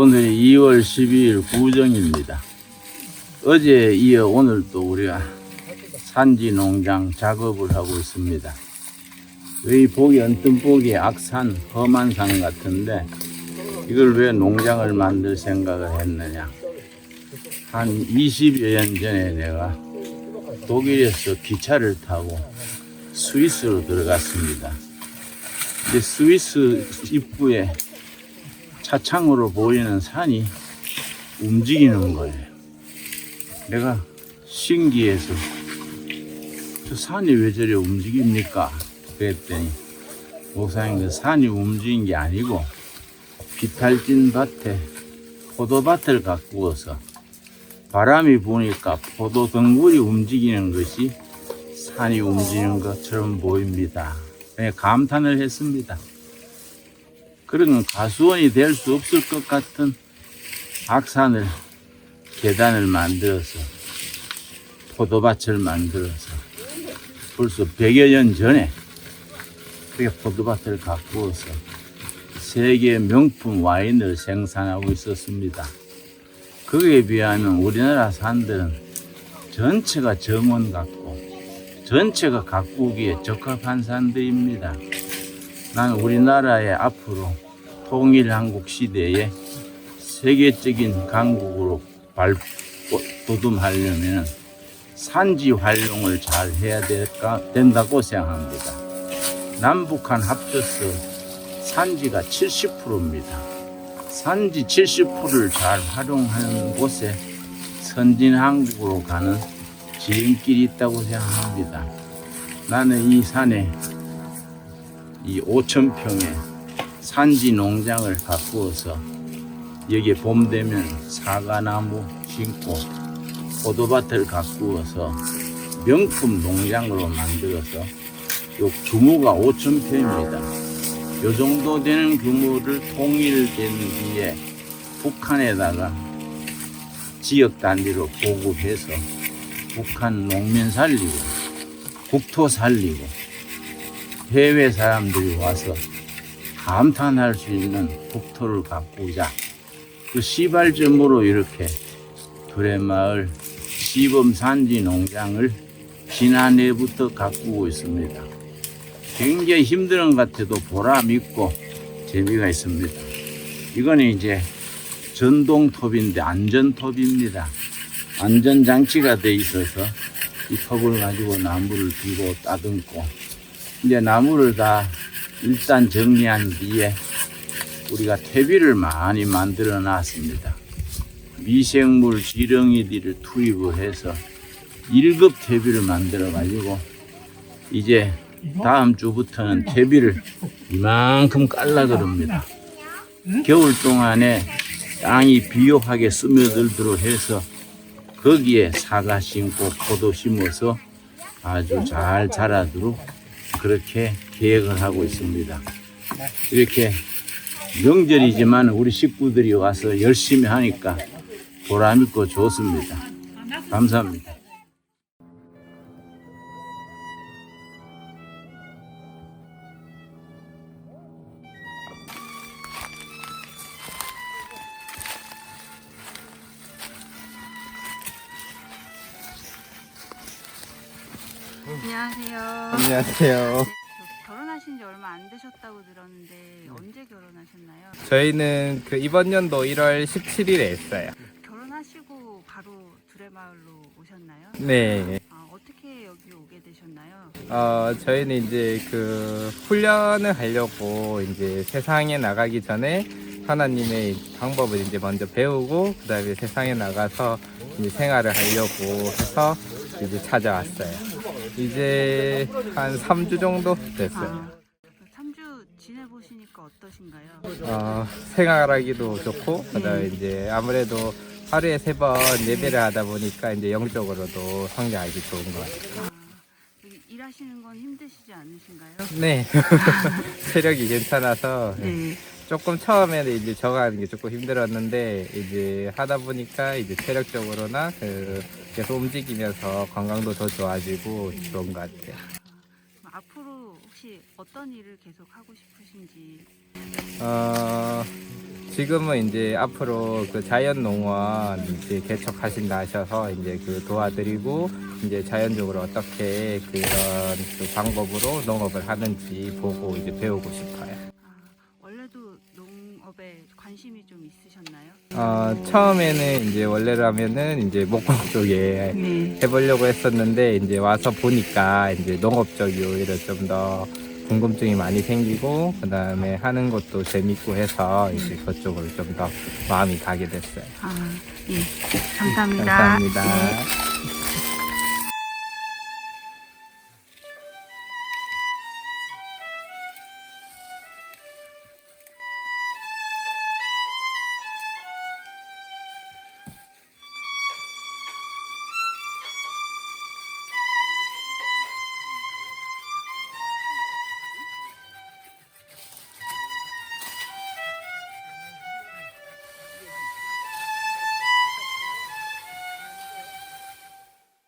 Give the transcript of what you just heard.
오늘이 2월 12일 구정입니다. 어제에 이어 오늘 또 우리가 산지 농장 작업을 하고 있습니다. 여기 보기 언뜻 보기 악산, 험한 산 같은데 이걸 왜 농장을 만들 생각을 했느냐. 한 20여 년 전에 내가 독일에서 기차를 타고 스위스로 들어갔습니다. 근데 스위스 입구에 차창으로 보이는 산이 움직이는 거예요. 내가 신기해서 저 산이 왜 저리 움직입니까? 그랬더니 목사님 그 산이 움직인 게 아니고 비탈진 밭에 포도밭을 가꾸어서 바람이 부니까 포도 덩굴이 움직이는 것이 산이 움직이는 것처럼 보입니다. 그냥 감탄을 했습니다. 그런 가수원이 될 수 없을 것 같은 악산을 계단을 만들어서 포도밭을 만들어서 벌써 100여 년 전에 그렇게 포도밭을 가꾸어서 세계 명품 와인을 생산하고 있었습니다. 그에 비하면 우리나라 산들은 전체가 정원 같고 전체가 가꾸기에 적합한 산들입니다. 나는 우리나라의 앞으로 통일한국 시대에 세계적인 강국으로 발돋움하려면 산지 활용을 잘 해야 될까, 된다고 생각합니다. 남북한 합쳐서 산지가 70%입니다. 산지 70%를 잘 활용하는 곳에 선진 한국으로 가는 지름길이 있다고 생각합니다. 나는 이 산에 이 5천 평의 산지 농장을 가꾸어서 여기에 봄 되면 사과나무 심고 포도밭을 가꾸어서 명품 농장으로 만들어서 요 규모가 5천 평입니다. 요 정도 되는 규모를 통일된 뒤에 북한에다가 지역 단위로 보급해서 북한 농민 살리고 국토 살리고 해외 사람들이 와서 감탄할 수 있는 국토를 가꾸자. 그 시발점으로 이렇게 두레마을 시범산지 농장을 지난해부터 가꾸고 있습니다. 굉장히 힘든 것 같아도 보람 있고 재미가 있습니다. 이거는 이제 전동톱인데 안전톱입니다. 안전장치가 돼 있어서 이 톱을 가지고 나무를 뒤로 따듬고 이제 나무를 다 일단 정리한 뒤에 우리가 퇴비를 많이 만들어 놨습니다. 미생물 지렁이들을 투입을 해서 1급 퇴비를 만들어 가지고 이제 다음 주부터는 퇴비를 이만큼 깔라 그럽니다. 겨울 동안에 땅이 비옥하게 스며들도록 해서 거기에 사과 심고 포도 심어서 아주 잘 자라도록 그렇게 계획을 하고 있습니다. 이렇게 명절이지만 우리 식구들이 와서 열심히 하니까 보람 있고 좋습니다. 감사합니다. 안녕하세요. 안녕하세요. 얼마 안 되셨다고 들었는데 언제 결혼하셨나요? 저희는 그 이번 연도 1월 17일에 했어요. 결혼하시고 바로 두레마을로 오셨나요? 네. 아, 어떻게 여기 오게 되셨나요? 어, 저희는 이제 그 훈련을 하려고 이제 세상에 나가기 전에 하나님의 방법을 이제 먼저 배우고 그다음에 세상에 나가서 이제 생활을 하려고 해서 이제 찾아왔어요. 이제 한 3주 정도 됐어요. 아, 3주 지내보시니까 어떠신가요? 어, 생활하기도 좋고 그다음에 이제 아무래도 하루에 세 번 예배를 하다 보니까 이제 영적으로도 성장하기 좋은 것 같아요. 아, 여기 일하시는 건 힘드시지 않으신가요? 네. 체력이 괜찮아서 네. 조금 처음에는 이제 적응하는 게 조금 힘들었는데 이제 하다 보니까 이제 체력적으로나 그 계속 움직이면서 건강도 더 좋아지고 좋은 것 같아요. 혹시 어떤 일을 계속 하고 싶으신지 어, 지금은 이제 앞으로 그 자연농원 이제 개척하신다 하셔서 이제 그 도와드리고 이제 자연적으로 어떻게 그런 그 방법으로 농업을 하는지 보고 이제 배우고 싶어요. 아, 관심이 좀 있으셨나요? 어, 처음에는 이제 원래라면은 이제 목공 쪽에 네. 해보려고 했었는데 이제 와서 보니까 이제 농업 쪽이 오히려 좀 더 궁금증이 많이 생기고 그 다음에 하는 것도 재밌고 해서 이제 그쪽으로 좀 더 마음이 가게 됐어요. 아, 예. 감사합니다. 감사합니다. 네.